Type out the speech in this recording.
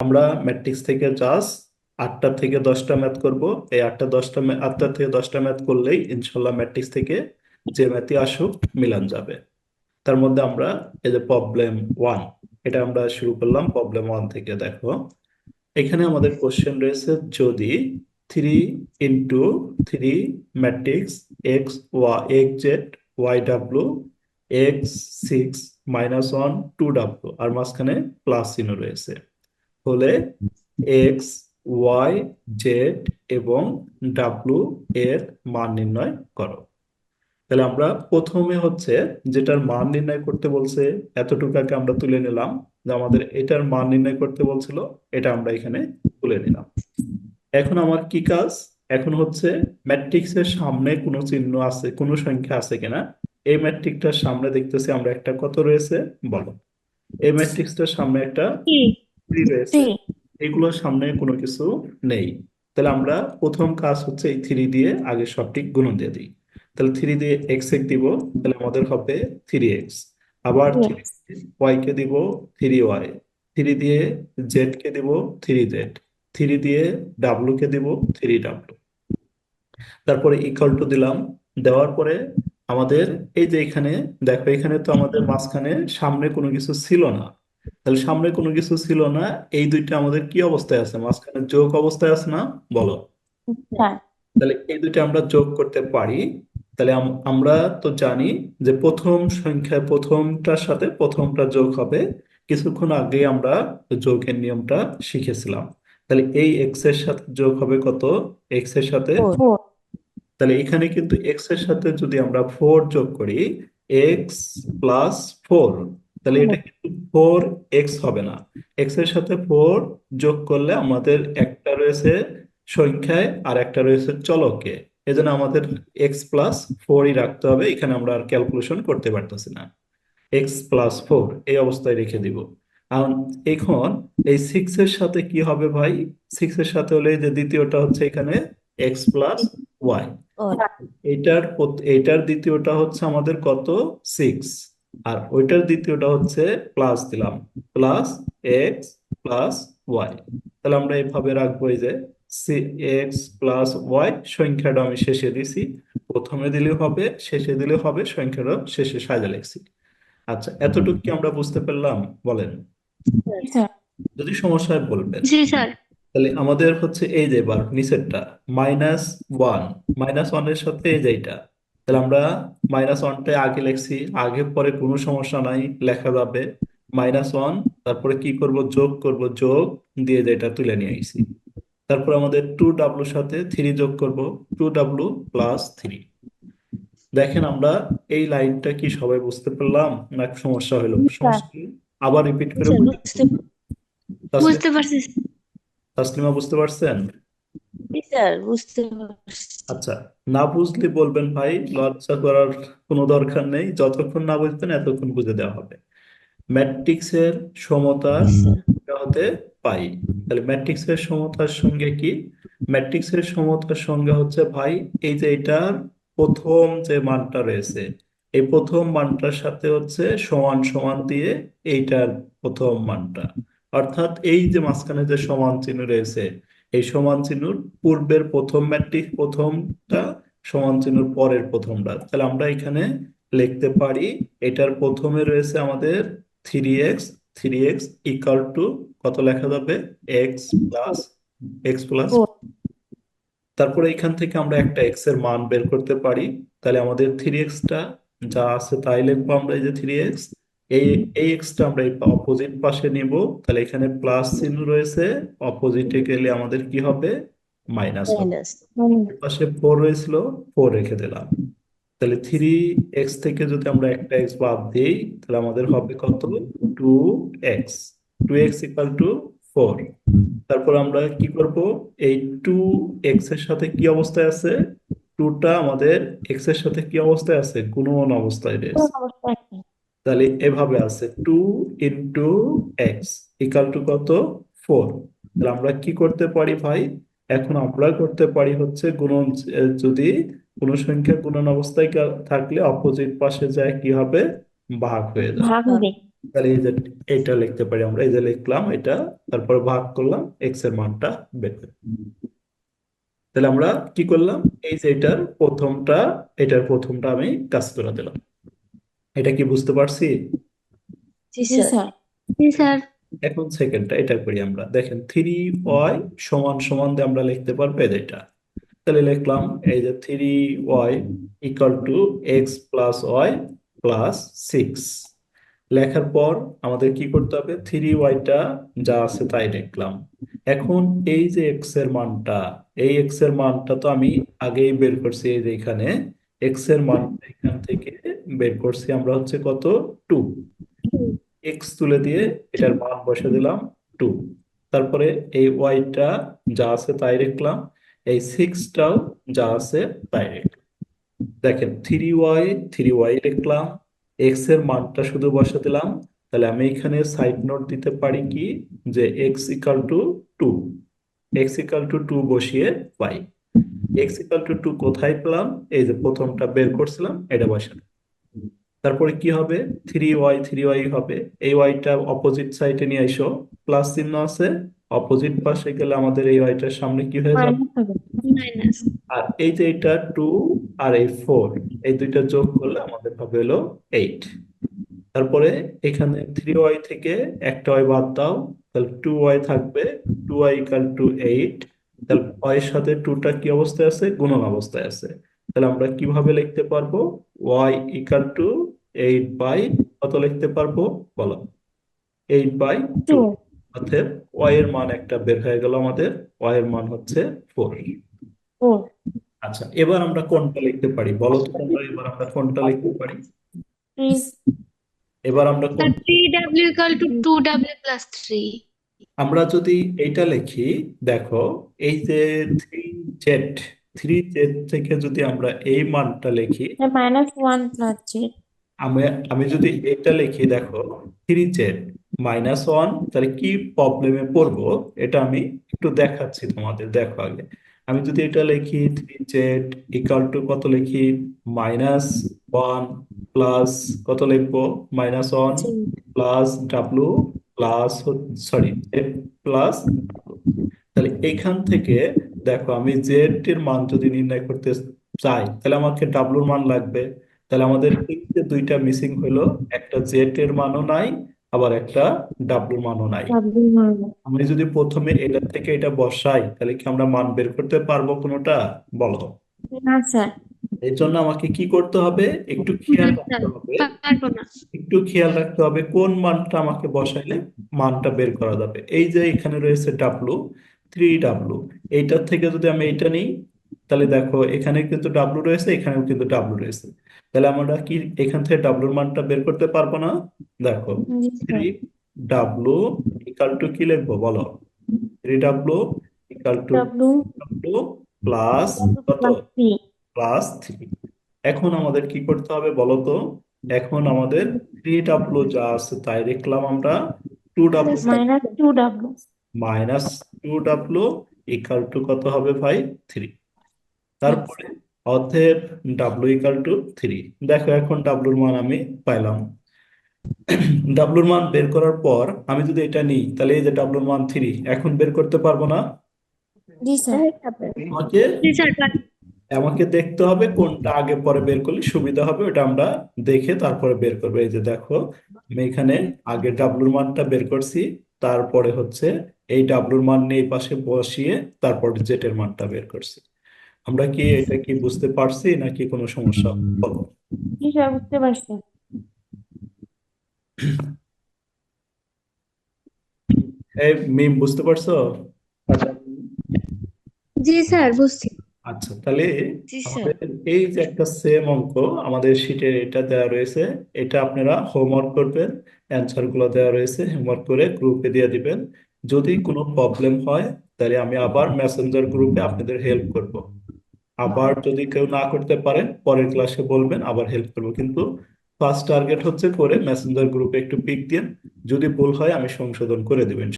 আমরা ম্যাট্রিক্স থেকে জাস্ট আটটা থেকে দশটা ম্যাথ করব। এই আটটা, দশটা আটটা থেকে দশটা ম্যাথ করলেই ইনশাল্লাহ ম্যাট্রিক্স থেকে যে ম্যাথই আসুক, মিলান যাবে। তার মধ্যে আমরা এই যে প্রবলেম ওয়ান এটা আমরা শুরু করলাম প্রবলেম ওয়ান থেকে, দেখো। এখানে আমাদের কোশ্চেন রয়েছে যদি three into three matrix X Y X Z Y W X six minus one two W আর মাঝখানে প্লাস চিহ্ন রয়েছে। হলে এক্স, ওয়াই, জেড এবং ডাব্লু এর মান নির্ণয় করো। তাহলে আমরা প্রথমে হচ্ছে যেটার মান নির্ণয় করতে বলছে এতটুকাকে আমরা তুলে নিলাম যে আমাদের এটার মান নির্ণয় করতে বলছিল, এটা আমরা এখানে তুলে নিলাম। এখন আমার কি কাজ? এখন হচ্ছে ম্যাট্রিক্সের সামনে কোনো চিহ্ন আছে, কোনো সংখ্যা আছে কিনা, এই ম্যাট্রিক্সটার সামনে দেখতেছি আমরা একটা কত রয়েছে, বলো। এই ম্যাট্রিক্সটার সামনে একটা থ্রি রয়েছে। এগুলোর সামনে কোনো কিছু নেই। তাহলে আমরা প্রথম কাজ হচ্ছে এই থ্রি দিয়ে আগে সঠিক গুণন দিয়ে দিই। তাহলে থ্রি দিয়ে এক্স এক দিব তাহলে আমাদের হবে থ্রি এক্স আবার ওয়াই কে দিব থ্রি ওয়াই থ্রি দিয়ে জেড কে দিব থ্রি জেড থ্রি দিয়ে ডাব্লু কে দিব থ্রি ডাব্লু তারপরে ইকুয়াল টু দিলাম। দেওয়ার পরে আমাদের এই যে এখানে দেখো এখানে তো আমাদের মাঝখানে সামনে কোনো কিছু ছিল না। তাহলে সামনে কোনো কিছু ছিল না। এই দুইটা আমাদের কি অবস্থায় আছে? মাঝখানে যোগ অবস্থায় আছে না? বলো। হ্যাঁ। তাহলে এই দুইটা আমরা যোগ করতে পারি। তাহলে আমরা তো জানি যে প্রথম সংখ্যায় প্রথমটার সাথে প্রথমটা যোগ হবে। কিছুক্ষণ আগে আমরা যোগের নিয়মটা শিখেছিলাম। তাহলে এই এক্সের সাথে যোগ হবে কত? এক্সের সাথে তাহলে এখানে কিন্তু এক্সের সাথে যদি আমরা ফোর যোগ করি এক্স প্লাস ফোর তাহলে এটা কিন্তু ফোর এক্স হবে না। এক্সের সাথে ফোর যোগ করলে আমাদের একটা রয়েছে সংখ্যায় আর একটা রয়েছে চলকে। এজন্য আমাদের এক্স প্লাস ফোরই রাখতে হবে এখানে আমরা আর ক্যালকুলেশন করতে পারতেছি না। এক্স প্লাস ফোর এই অবস্থায় রেখে দিব। আর এখন এই সিক্স এর সাথে কি হবে ভাই? সিক্স এর সাথে হলে যে দ্বিতীয়টা হচ্ছে এখানে এক্স প্লাস ওয়াই এটার এটার দ্বিতীয়টা হচ্ছে আমাদের কত? সিক্স আর ওইটার দ্বিতীয়টা হচ্ছে প্লাস দিলাম। প্লাস এক্স প্লাস ওয়াই তাহলে আমরা এভাবে রাখব এই যে সি এক্স প্লাস ওয়াই সংখ্যাটা আমি শেষে দিছি। প্রথমে দিলে হবে শেষে দিলে হবে সংখ্যাটা শেষে সাজা লিখছি। আচ্ছা এতটুকু কি আমরা বুঝতে পারলাম? বলেন। যদি সমস্যা হয় বলবেন। জি স্যার। তাহলে আমাদের হচ্ছে এই যে বার নিচেরটা মাইনাস ওয়ান মাইনাস ওয়ানের সাথে এই যে এটা তাহলে আমরা মাইনাস ওয়ানটা আগে লিখছি আগে পরে কোনো সমস্যা নাই লেখা যাবে। মাইনাস ওয়ান তারপরে কি করব? যোগ করব যোগ দিয়ে যেটা তুলে নিয়ে আইছি। তারপর আমাদের টু ডাব্লুর সাথে থ্রি যোগ করব টু ডাব্লু প্লাস থ্রি দেখেন আমরা এই লাইনটা কি সবাই বুঝতে পারলাম না সমস্যা হলো? সমস্যা কি? আবার রিপিট করে তাসলিমা বুঝতে পারছি। তাসলিমা বুঝতে পারছেন? স্যার বুঝতে আচ্ছা না বুঝলে বলবেন ভাই, লজ্জা করার কোনো দরকার নেই, যতক্ষণ না বুঝবেন এতক্ষণ বুঝে দেওয়া হবে। ম্যাট্রিক্সের সমতার হতে পাই। তাহলে ম্যাট্রিক্সের সমতার সঙ্গে কি? ম্যাট্রিক্সের সমতার সংজ্ঞা হচ্ছে ভাই, এই যে এটার প্রথম যে মানটা রয়েছে, এই প্রথম মানটার সাথে হচ্ছে সমান সমান দিয়ে এইটার প্রথম মানটা। অর্থাৎ এই যে মাঝখানে যে সমান চিহ্ন রয়েছে এই সমান চিহ্নর পূর্বের প্রথম ম্যাট্রিক্স প্রথমটা সমান চিহ্নর পরের প্রথমটা। তাহলে আমরা এখানে লিখতে পারি এটার প্রথমে রয়েছে আমাদের three X three X equal to কত লেখা যাবে? এক্স প্লাস এক্স প্লাস তারপরে এখান থেকে আমরা একটা এক্সের মান বের করতে পারি। তাহলে আমাদের থ্রি এক্সটা যা আছে তাই লিখব আমরা এই যে থ্রি এক্স এই এই এক্সটা আমরা এই অপোজিট পাশে নিব তাহলে এখানে প্লাস চিহ্ন রয়েছে অপোজিটে গেলে আমাদের কি হবে? মাইনাস হবে। পাশে ফোর হয়েছিল ফোর রেখে দিলাম। তাহলে থ্রি এক্স থেকে যদি আমরা একটা এক্স বাদ দিই তাহলে আমাদের হবে কত? Two X two X equal to four তারপর আমরা কি করব? এই টু এক্সের সাথে কি অবস্থায় আছে? টুটা আমাদের এক্সের সাথে কি অবস্থায় আছে? গুণন অবস্থায় রয়েছে। তাহলে এভাবে আছে two into X equal to কত? ফোর তাহলে আমরা কি করতে পারি ভাই? এখন আমরা করতে পারি হচ্ছে গুণন যদি কোনো সংখ্যা গুণন অবস্থায় থাকলে অপোজিট পাশে যায় কি হবে? ভাগ হয়ে যাবে। তাহলে এই যে এটা লিখতে পারি আমরা এই যে লিখলাম এটা তারপর ভাগ করলাম এক্সের মানটা বের তাহলে আমরা কি করলাম? এই যে এটার প্রথমটা এটার প্রথমটা আমি কাজ করে দিলাম। এটা কি বুঝতে পারছি? জি জি স্যার। স্যার। জি স্যার। এখন সেকেন্ডটা এটা করি আমরা। দেখেন থ্রি ওয়াই সমান সমান দিয়ে আমরা লিখতে পারব যে এটা। তাহলে লিখলাম এই যে three Y equal to X plus Y plus six লেখার পর আমাদের কি করতে হবে? থ্রি ওয়াইটা যা আছে তাই লিখলাম। এখন এই যে এক্সের মানটা এই এক্সের মানটা তো আমি আগেই বের করছি এই যে এখানে। এক্সের মানটা এখান থেকে বের করছি আমরা হচ্ছে কত? টু এক্স তুলে দিয়ে এটার মান বসে দিলাম টু তারপরে এই ওয়াইটা যা আছে তাই লিখলাম, এই সিক্সটাও যা আছে তাই লিখলাম। দেখেন থ্রি ওয়াই থ্রি ওয়াই লিখলাম এক্সের মানটা শুধু বসে দিলাম, তাহলে আমি এখানে সাইড নোট দিতে পারি কি? যে X equal to two X equal to two বসিয়ে Y X equal to two কোথায় পেলাম? এই যে প্রথমটা বের করছিলাম এটা বসালাম। তারপরে কি হবে? থ্রি ওয়াই থ্রি ওয়াই হবে। এই ওয়াইটা অপোজিট সাইডে নিয়ে এসো প্লাস চিহ্ন আছে। অপোজিট পাশে গেলে আমাদের এই ওয়াইটার সামনে কি হয়ে যাবে? মাইনাস আর এই যে এটা টু আর এই ফোর এই দুইটা যোগ করলে আমাদের হবে হলো এইট তারপরে এখানে থ্রি ওয়াই থেকে একটা ওয়াই বাদ দাও। তাহলে টু ওয়াই থাকবে। Two Y equal to eight তাহলে ওয়াই সাথে টুটা কি অবস্থায় আছে? গুণন অবস্থায় আছে। তাহলে আমরা কীভাবে লিখতে পারব? Y equal to eight by কত লিখতে পারব? বলো। এইট বাই টু অর্থাৎ ওয়াই এর মান একটা বের হয়ে গেল আমাদের। ওয়াই এর মান হচ্ছে ফোর আচ্ছা এবার আমরা কোনটা লিখতে পারি? বলো তো তোমরা এবার আমরা কোনটা লিখতে পারি? এবার আমরা কোন 3w 2w 3 আমরা যদি এইটা লিখি দেখো এই যে থ্রি জেড থ্রি জেড থেকে যদি আমরা এই মানটা লিখি মাইনাস ওয়ান প্লাস জেড আমি আমি যদি এটা লিখি দেখো থ্রি জেড মাইনাস ওয়ান তাহলে কি প্রবলেমে পড়ব? এটা আমি একটু দেখাচ্ছি তোমাদের দেখো আগে। আমি যদি এটা লিখি থ্রি জেড ইকাল টু কত লিখি? মাইনাস ওয়ান প্লাস কত লিখব? Minus one plus W plus sorry Z plus তাহলে এখান থেকে দেখো আমি জেড এর মান যদি নির্ণয় করতে চাই তাহলে আমাকে ডাব্লুর মান লাগবে। তাহলে আমাদের এই যে দুইটা মিসিং হলো একটা জেড এর মানও নাই আবার একটা ডাব্লুর মানও নাই। আমি যদি প্রথমে এটা থেকে এটা বসাই তাহলে কি আমরা মান বের করতে পারব কোনোটা? বলো না স্যার। এর জন্য আমাকে কি করতে হবে? একটু খেয়াল রাখতে হবে। একটু খেয়াল রাখতে হবে কোন মানটা আমাকে বসাইলে মানটা বের করা যাবে। এই যে এখানে রয়েছে ডাব্লু থ্রি ডাব্লু এইটার থেকে যদি আমি এইটা নিই তাহলে দেখো এখানে কিন্তু ডাব্লু রয়েছে এখানেও কিন্তু ডাব্লু রয়েছে। তাহলে আমরা কি এখান থেকে ডাব্লুর মানটা বের করতে পারব না? দেখো থ্রি ডাব্লু ইকাল টু কি লিখব বলো? Three W equal to W plus কত? প্লাস থ্রি এখন আমাদের কি করতে হবে বলতো? এখন আমাদের থ্রি ডাব্লু যা আছে তাই লিখলাম আমরা two W minus two W minus two W equal to কত হবে ভাই? থ্রি তারপরে অতএব ডাব্লু ইকাল টু থ্রি দেখো এখন ডাব্লুর মান আমি পাইলাম। ডাব্লুর মান বের করার পর আমি যদি এটা নিই তাহলে এই যে ডাব্লুর মান থ্রি এখন বের করতে পারব না? জি স্যার। আমাকে জি স্যার পারব। আমাকে দেখতে হবে কোনটা আগে পরে বের করলে সুবিধা হবে ওটা আমরা দেখে তারপরে বের করব। এই যে দেখো আমি এখানে আগে ডাব্লুর মানটা বের করছি তারপরে হচ্ছে এই ডাব্লুর মান নিয়ে পাশে বসিয়ে তারপর জেটের মানটা বের করছি। আমরা কি এটা কি বুঝতে পারছি নাকি কোনো সমস্যা? বলো বুঝতে পারছি। এই মিম বুঝতে পারছ? জি স্যার বুঝছি। আচ্ছা তাহলে জি স্যার। আমাদের এই যে একটা সেম অঙ্ক আমাদের শিটে এটা দেওয়া রয়েছে এটা আপনারা হোমওয়ার্ক করবেন অ্যান্সারগুলো দেওয়া রয়েছে হোমওয়ার্ক করে গ্রুপে দিয়ে দিবেন। যদি কোনো প্রবলেম হয় তাহলে আমি আবার মেসেঞ্জার গ্রুপে আপনাদের হেল্প করব। আবার যদি কেউ না করতে পারেন পরের ক্লাসে বলবেন আবার হেল্প করব। কিন্তু ফার্স্ট টার্গেট হচ্ছে করে মেসেঞ্জার গ্রুপে একটু পিক দিন। যদি ভুল হয় আমি সংশোধন করে দেবেন